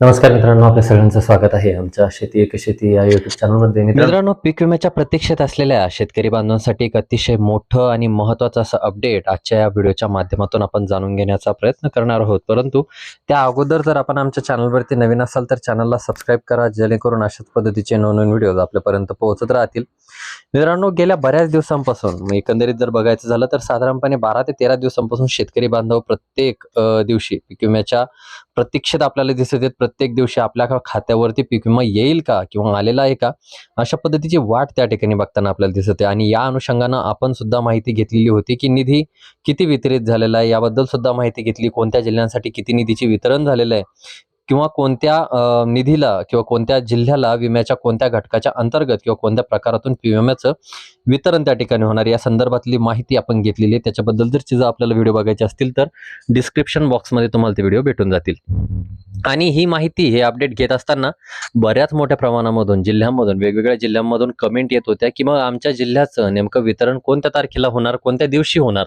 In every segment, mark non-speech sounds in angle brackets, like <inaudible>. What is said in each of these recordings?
नमस्कार मित्रांनो आपल्या सगळ्यांचं स्वागत आहे आमच्या शेती एक शेती या युट्यूब चॅनलमध्ये मित्रांनो पीक विम्याच्या प्रतीक्षेत असलेल्या शेतकरी बांधवांसाठी एक अतिशय मोठं आणि महत्वाचं असं अपडेट आजच्या या व्हिडिओच्या माध्यमातून आपण जाणून घेण्याचा प्रयत्न करणार आहोत. परंतु त्या अगोदर जर आपण आमच्या चॅनलवरती नवीन असाल तर चॅनलला सबस्क्राईब करा जेणेकरून अशाच पद्धतीचे नवनवीन व्हिडिओज आपल्यापर्यंत पोहोचत राहतील. मित्रांनो गेल्या बऱ्याच दिवसांपासून एकंदरीत जर बघायचं झालं तर साधारणपणे बारा ते तेरा दिवसांपासून शेतकरी बांधव प्रत्येक दिवशी पीक विम्याच्या प्रतीक्षेत आपल्याला दिसत आहेत प्रत्येक दिवशी आपल्या खात्यावरती पीक विमा येईल का किंवा आलेला आहे का? अशा पद्धतीची वाट त्या ठिकाणी बघताना आपल्याला दिसत आहे. आणि या अनुषंगानं आपण सुद्धा माहिती घेतलेली होती की निधी किती वितरित झालेला आहे. याबद्दल सुद्धा माहिती घेतली. कोणत्या जिल्ह्यांसाठी किती निधीचे वितरण झालेलं आहे? किंवा कोणत्या निधीला किंवा कोणत्या जिल्ह्याला विम्याच्या कोणत्या घटकाच्या अंतर्गत किंवा कोणत्या प्रकारातून विम्याचं वितरण त्या ठिकाणी होणार या संदर्भातली माहिती आपण घेतलेली आहे. त्याच्याबद्दल जर चिजा आपल्याला व्हिडिओ बघायचे असतील तर डिस्क्रिप्शन बॉक्समध्ये तुम्हाला ते व्हिडिओ भेटून जातील. आणि ही माहिती हे अपडेट घेत असताना बऱ्याच मोठ्या प्रमाणामधून जिल्ह्यांमधून वेगवेगळ्या जिल्ह्यांमधून कमेंट येत होत्या की मग आमच्या जिल्ह्याचं नेमकं वितरण कोणत्या तारखेला होणार कोणत्या दिवशी होणार?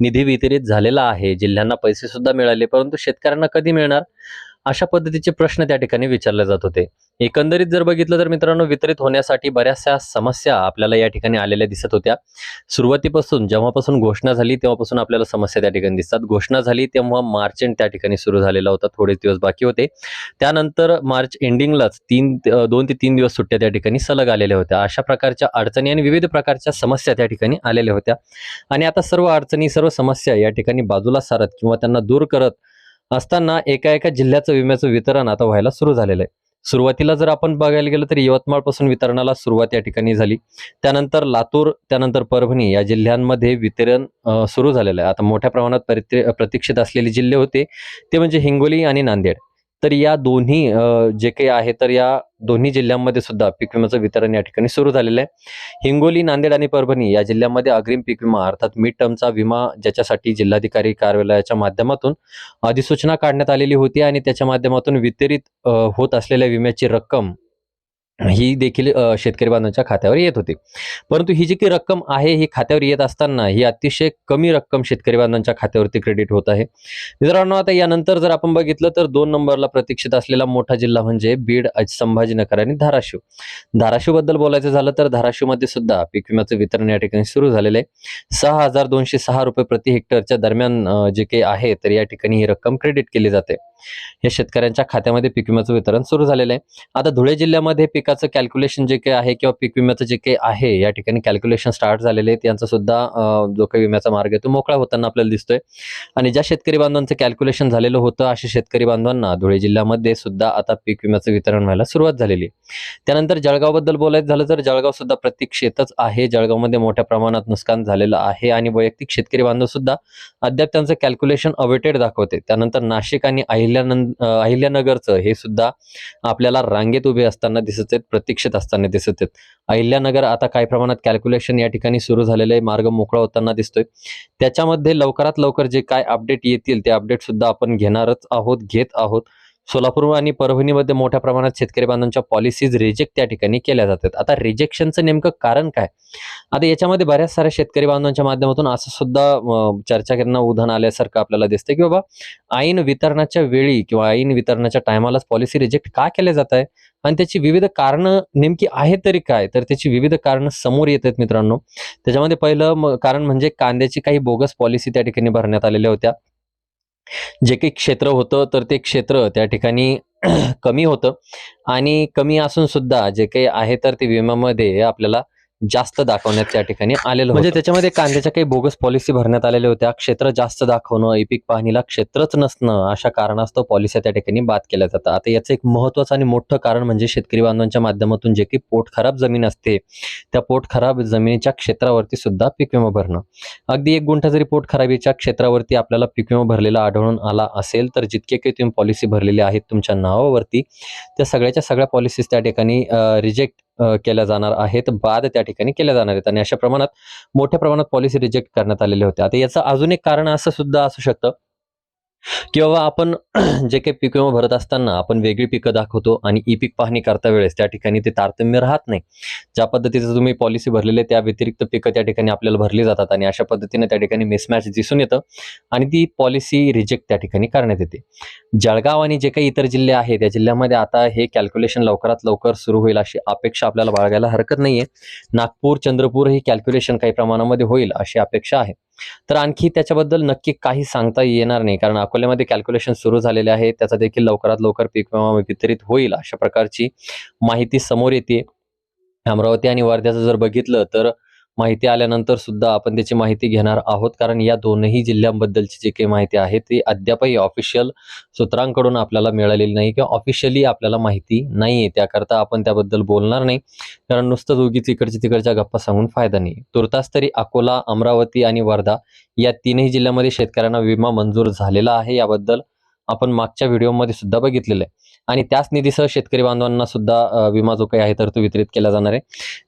निधी वितरित झालेला आहे जिल्ह्यांना पैसे सुद्धा मिळाले परंतु शेतकऱ्यांना कधी मिळणार? अशा पद्धतीचे प्रश्न त्या ठिकाणी विचारले जात होते. एकंदरीत जर बघितलं तर मित्रांनो वितरित होण्यासाठी बऱ्याचशा समस्या आपल्याला या ठिकाणी आलेल्या दिसत होत्या. सुरुवातीपासून जेव्हापासून घोषणा झाली तेव्हापासून आपल्याला समस्या त्या ठिकाणी दिसतात. घोषणा झाली तेव्हा मार्च एंड त्या ठिकाणी सुरू झालेला होता. थोडेच दिवस बाकी होते. त्यानंतर मार्च एंडिंगलाच तीन दोन ते तीन दिवस सुट्ट्या त्या ठिकाणी सलग आलेल्या होत्या. अशा प्रकारच्या अडचणी आणि विविध प्रकारच्या समस्या त्या ठिकाणी आलेल्या होत्या. आणि आता सर्व अडचणी सर्व समस्या या ठिकाणी बाजूला सारत किंवा त्यांना दूर करत असताना एका एका जिल्ह्याचं विम्याचं वितरण आता व्हायला सुरू झालेलं आहे. सुरुवातीला जर आपण बघायला गेलं तर यवतमाळपासून वितरणाला सुरुवात या ठिकाणी झाली. त्यानंतर लातूर त्यानंतर परभणी या जिल्ह्यांमध्ये वितरण सुरू झालेलं आहे. आता मोठ्या प्रमाणात परित्रे- प्रतीक्षित असलेले जिल्हे होते. ते म्हणजे हिंगोली आणि नांदेड. तर या दोन्ही जे काही आहे तर या दोन्ही जिल्ह्यांमध्ये सुद्धा पीक विम्याचं वितरण या ठिकाणी सुरू झालेलं आहे. हिंगोली नांदेड आणि परभणी या जिल्ह्यांमध्ये अग्रिम पीक विमा अर्थात मिड टर्मचा विमा ज्याच्यासाठी जिल्हाधिकारी कार्यालयाच्या माध्यमातून अधिसूचना काढण्यात आलेली होती आणि त्याच्या माध्यमातून वितरित होत असलेल्या विम्याची रक्कम ही देखील शेतकरी बांधवांच्या खात्यावर येत होती. परंतु ही जी की रक्कम आहे ही खात्यावर येत असताना ही अतिशय कमी रक्कम शेतकरी बांधवांच्या खात्यावरती क्रेडिट होत आहे. मित्रांनो आता यानंतर जर आपण बघितलं तर दोन नंबरला प्रतीक्षित असलेला मोठा जिल्हा म्हणजे बीड संभाजीनगर आणि धाराशिव. धाराशिवबद्दल बोलायचं झालं तर धाराशिवमध्ये सुद्धा पीक विम्याचं वितरण या ठिकाणी सुरू झालेलं आहे. सहा हजार दोनशे सहा रुपये प्रति हेक्टरच्या दरम्यान जे काही आहे तर या ठिकाणी ही रक्कम क्रेडिट केली जाते. या शेतकऱ्यांच्या खात्यामध्ये पीक विम्याचं वितरण सुरू झालेलं आहे. आता धुळे जिल्ह्यामध्ये पिकाचं कॅल्क्युलेशन जे काही आहे किंवा पीक विम्याचं जे काही आहे या ठिकाणी कॅल्क्युलेशन स्टार्ट झालेले आहेत यांचा सुद्धा जो काही विम्याचा मार्ग आहे तो मोकळा होताना आपल्याला दिसतोय. आणि ज्या शेतकरी बांधवांचं कॅल्क्युलेशन झालेलं होतं अशा शेतकरी बांधवांना धुळे जिल्ह्यामध्ये सुद्धा आता पीक विम्याचं वितरण व्हायला सुरुवात झालेली आहे. त्यानंतर जळगावबद्दल बोलायचं झालं तर जळगाव सुद्धा प्रतीक्षेतच आहे. जळगावमध्ये मोठ्या प्रमाणात नुकसान झालेलं आहे आणि वैयक्तिक शेतकरी बांधव सुद्धा अद्याप त्यांचं कॅल्क्युलेशन अवेटेड दाखवते. त्यानंतर नाशिक आणि अहिल्यानंद अहिल्यानगरचं हे सुद्धा आपल्याला रांगेत उभे असताना दिसत आहेत प्रतीक्षेत असताना दिसत आहेत. अहिल्यानगर आता काही प्रमाणात कॅल्क्युलेशन या ठिकाणी सुरू झालेलं आहे. मार्ग मोकळा होताना दिसतोय. त्याच्यामध्ये लवकरात लवकर जे काय अपडेट येतील ते अपडेट सुद्धा आपण घेणारच आहोत घेत आहोत. सोलापूर आणि परभणीमध्ये मोठ्या प्रमाणात शेतकरी बांधवांच्या पॉलिसीज रिजेक्ट त्या ठिकाणी केल्या जातात. आता रिजेक्शनचं नेमकं कारण काय? आता याच्यामध्ये बऱ्याच साऱ्या शेतकरी बांधवांच्या माध्यमातून असं सुद्धा चर्चा करणं उधाण आल्यासारखं आपल्याला दिसतं की बाबा ऐन वितरणाच्या वेळी किंवा ऐन वितरणाच्या टायमालाच पॉलिसी रिजेक्ट का केल्या जात आहे? आणि त्याची विविध कारणं नेमकी आहेत तरी काय? तर त्याची विविध कारणं समोर येत आहेत मित्रांनो. त्याच्यामध्ये पहिलं कारण म्हणजे कांद्याची काही बोगस पॉलिसी त्या ठिकाणी भरण्यात आलेल्या होत्या. जे काही क्षेत्र होतं तर ते क्षेत्र त्या ठिकाणी <clears throat> कमी होतं. आणि कमी असून सुद्धा जे काही आहे तर ते विम्यामध्ये आपल्याला जास्त दाखवण्यात त्या ठिकाणी आलेलं म्हणजे त्याच्यामध्ये कांद्याच्या काही बोगस पॉलिसी भरण्यात आलेल्या होत्या. क्षेत्र जास्त दाखवणं एपिक पाहणीला क्षेत्रच नसणं अशा कारणास्तव पॉलिसी त्या ठिकाणी बाद केल्या जातात. आता याचं एक महत्वाचं आणि मोठं कारण म्हणजे शेतकरी बांधवांच्या माध्यमातून जे काही पोट खराब जमीन असते त्या पोट खराब जमिनीच्या क्षेत्रावरती सुद्धा पीक विमा भरणं. अगदी एक गुंठा जरी पोट खराबीच्या क्षेत्रावरती आपल्याला पीक विमा भरलेला आढळून आला असेल तर जितके काही तुम्ही पॉलिसी भरलेली आहेत तुमच्या नावावरती त्या सगळ्याच्या सगळ्या पॉलिसीज त्या ठिकाणी रिजेक्ट केल्या जाणार आहेत बाद त्या ठिकाणी केल्या जाणार आहेत. आणि अशा प्रमाणात मोठ्या प्रमाणात पॉलिसी रिजेक्ट करण्यात आलेल्या होत्या आता याचं अजून एक कारण असं सुद्धा असू शकतं किंवा आपण <clears throat> जे काही पीक विमा भरत असताना आपण वेगळी पिकं दाखवतो आणि ई पीक पाहणी करता वेळेस त्या ठिकाणी ते तारतम्य राहत नाही. ज्या पद्धतीचं तुम्ही पॉलिसी भरलेले त्या व्यतिरिक्त पिकं त्या ठिकाणी आपल्याला भरली जातात आणि अशा पद्धतीने त्या ठिकाणी मिसमॅच दिसून येतं आणि ती पॉलिसी रिजेक्ट त्या ठिकाणी करण्यात येते. जळगाव आणि जे काही इतर जिल्हे आहेत त्या जिल्ह्यामध्ये आता हे कॅल्क्युलेशन लवकरात लवकर सुरू होईल अशी अपेक्षा आपल्याला बाळगायला हरकत नाहीये. नागपूर चंद्रपूर ही कॅल्क्युलेशन काही प्रमाणामध्ये होईल अशी अपेक्षा आहे. तर आणखी त्याच्याबद्दल नक्की काही सांगता येणार नाही कारण अकोल्यामध्ये कॅल्क्युलेशन सुरू झालेले आहे. त्याचा देखील लवकरात लवकर पीक विमा वितरित होईल अशा प्रकारची माहिती समोर येते. अमरावती आणि वर्ध्याचं जर बघितलं तर माहिती आल्यानंतर सुद्धा आपण त्याची माहिती घेणार आहोत. कारण या दोनही जिल्ह्यांबद्दलची जी काही माहिती आहे ती अद्यापही ऑफिशियल सूत्रांकडून आपल्याला मिळालेली नाही किंवा ऑफिशियली आपल्याला माहिती नाही आहे त्याकरता आपण त्याबद्दल बोलणार नाही. कारण नुसतंच उगीच इकडच्या तिकडच्या गप्पा सांगून फायदा नाही. तुर्तास तरी अकोला अमरावती आणि वर्धा या तीनही जिल्ह्यामध्ये शेतकऱ्यांना विमा मंजूर झालेला आहे. याबद्दल आपण मागच्या व्हिडिओमध्ये सुद्धा बघितलेलं आहे. आणि त्याच निधीसह शेतकरी बांधवांना सुद्धा विमा जो काही आहे तर तो वितरित केला जाणार आहे.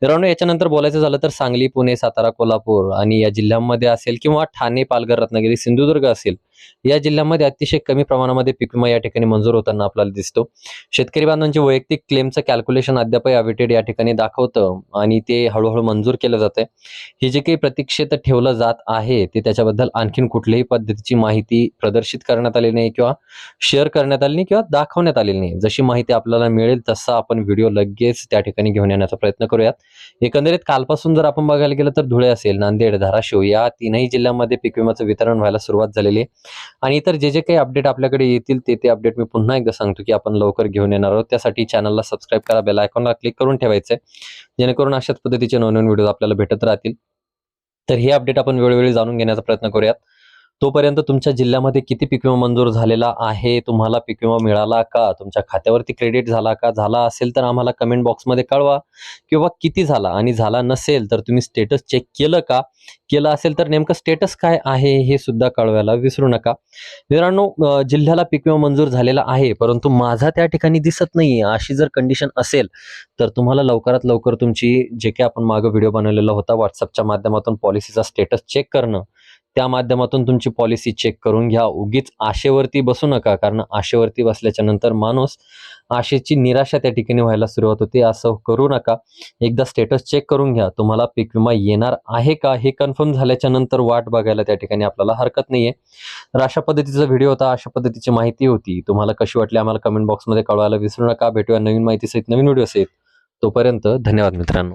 मित्रांनो याच्यानंतर बोलायचं झालं तर सांगली पुणे सातारा कोल्हापूर आणि या जिल्ह्यांमध्ये असेल किंवा ठाणे पालघर रत्नागिरी सिंधुदुर्ग असेल या जिल्ह्यामध्ये अतिशय कमी प्रमाणामध्ये पीक विमा या ठिकाणी मंजूर होताना आपल्याला दिसतो. शेतकरी बांधवांचे वैयक्तिक क्लेमचं कॅल्क्युलेशन अद्यापही अवेटेड या ठिकाणी दाखवतं आणि ते हळूहळू मंजूर केलं जातंय. हे जे काही प्रतीक्षेत ठेवलं जात आहे ते त्याच्याबद्दल आणखीन कुठल्याही पद्धतीची माहिती प्रदर्शित करण्यात आली नाही किंवा शेअर करण्यात आली नाही किंवा दाखवण्यात आलेली नाही. जशी माहिती आपल्याला मिळेल तसा आपण व्हिडिओ लगेच त्या ठिकाणी घेऊन येण्याचा प्रयत्न करूयात. एकंदरीत कालपासून जर आपण बघायला गेलं तर धुळे असेल नांदेड धाराशिव या तीनही जिल्ह्यांमध्ये पीक विम्याचं वितरण व्हायला सुरुवात झालेली आहे. आणि इतर जे जे काही अपडेट आपल्याकडे येतील ते ते अपडेट मी पुन्हा एकदा सांगतो की आपण लवकर घेऊन येणार आहोत. त्यासाठी चॅनलला सबस्क्राईब करा बेल आयकॉनला क्लिक करून ठेवायचं आहे जेणेकरून अशाच पद्धतीचे नवनवीन व्हिडिओ आपल्याला भेटत राहतील. तर हे अपडेट आपण वेळोवेळी जाणून घेण्याचा प्रयत्न करूयात. तोपर्यंत तुमच्या जिल्ह्यामध्ये किती पीक विमा मंजूर झालेला आहे? तुम्हाला पीक विमा मिळाला का? तुमच्या खात्यावरती क्रेडिट झाला का? झाला असेल तर आम्हाला कमेंट बॉक्समध्ये कळवा. किंवा किती झाला आणि झाला नसेल तर तुम्ही स्टेटस चेक केलं का? केलं असेल तर नेमकं स्टेटस काय आहे हे सुद्धा कळवायला विसरू नका. मित्रांनो जिल्ह्याला पीक विमा मंजूर झालेला आहे परंतु माझा त्या ठिकाणी दिसत नाही अशी जर कंडिशन असेल तर तुम्हाला लवकरात लवकर तुमची जे काही आपण मागं व्हिडिओ बनवलेला होता व्हॉट्सअपच्या माध्यमातून पॉलिसीचा स्टेटस चेक करणं त्या माध्यमातून तुमची पॉलिसी चेक करून घ्या. उगीच आशेवरती बसू नका कारण आशेवरती बसल्याच्या नंतर माणूस आशेची निराशा त्या ठिकाणी व्हायला सुरुवात होते. असं करू नका. एकदा स्टेटस चेक करून घ्या. तुम्हाला पीक विमा येणार आहे का? हे कन्फर्म झाल्याच्यानंतर वाट बघायला त्या ठिकाणी आपल्याला हरकत नाहीये. तर अशा पद्धतीचा व्हिडिओ होता. अशा पद्धतीची माहिती होती. तुम्हाला कशी वाटली आम्हाला कमेंट बॉक्समध्ये कळवायला विसरू नका. भेटूया नवीन माहितीसहित नवीन व्हिडिओ सहित तोपर्यंत धन्यवाद मित्रांनो.